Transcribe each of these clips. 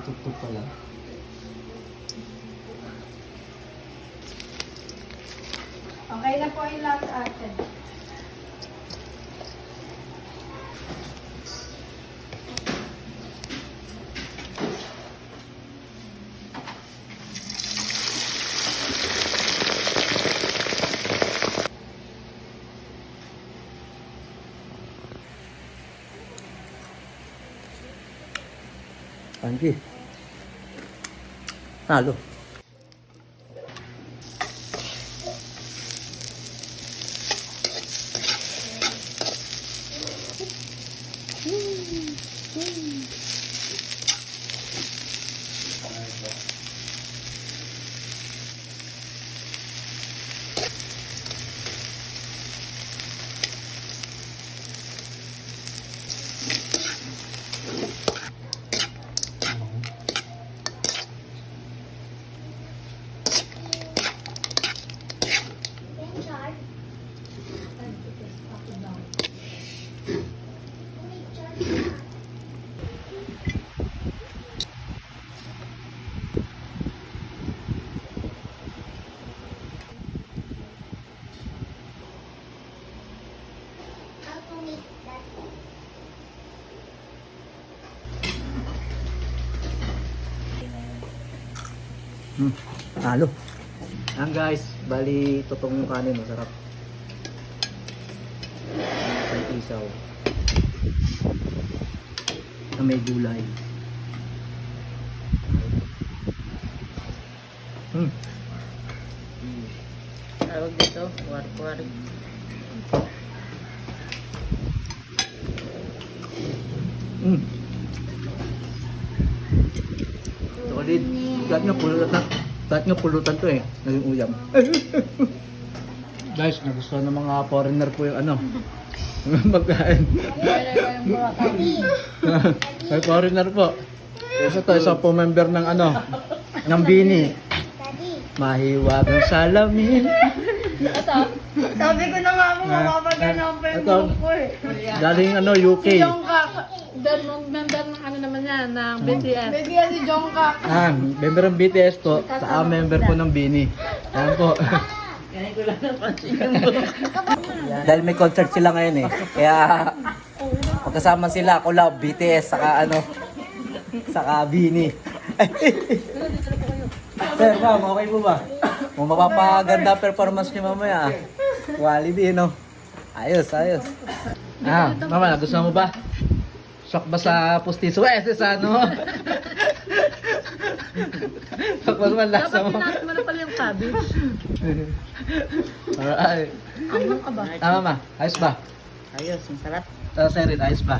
Nakatugtog pala. Okay na po yung last atin. Andy. Talo. Hmm. Talo. Yan guys, bali totong yung kanin, masarap. May isaw. Na may gulay. Hmm. Tawag dito, war-war. Hmm. Kahit nga pulutan, kahit nga pulutan to eh, naging uyam. Guys, nagustuhan ng mga foreigner po yung ano, magkain. May foreigner po. Isa to, isa po member ng ano, ng Bini. Mahiwag ang salamin. Sabi ko na nga mo, Ah, mapapagano pa yung ito. buhok ko eh. Galing ano, UK. Si Jongkak. Dahil member ng ano naman yan, ng BTS. Baby yan si Jongkak. Ah, member ng BTS po, saka member po ng Bini. Yan po. Ganyan ko lang napansin yung. Dahil may concert sila ngayon eh. Kaya pagkasama sila, collab, BTS, saka ano, saka Bini. Sir, ma'am, okay po ba? Kung mapapaganda performance niyo mamaya. ah. Quality, no? Ayos, ayos. Ah, mama, nagustuhan mo ba? Shock ba sa pustiso? Eh, sa ano? Shock ba naman lasa Dapat mo? pinakit mo na pala yung cabbage. Alright. Ano ka ba? Ah, mama, ayos ba? Ayos, masarap. Sa serit, ayos ba?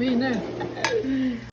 Winner.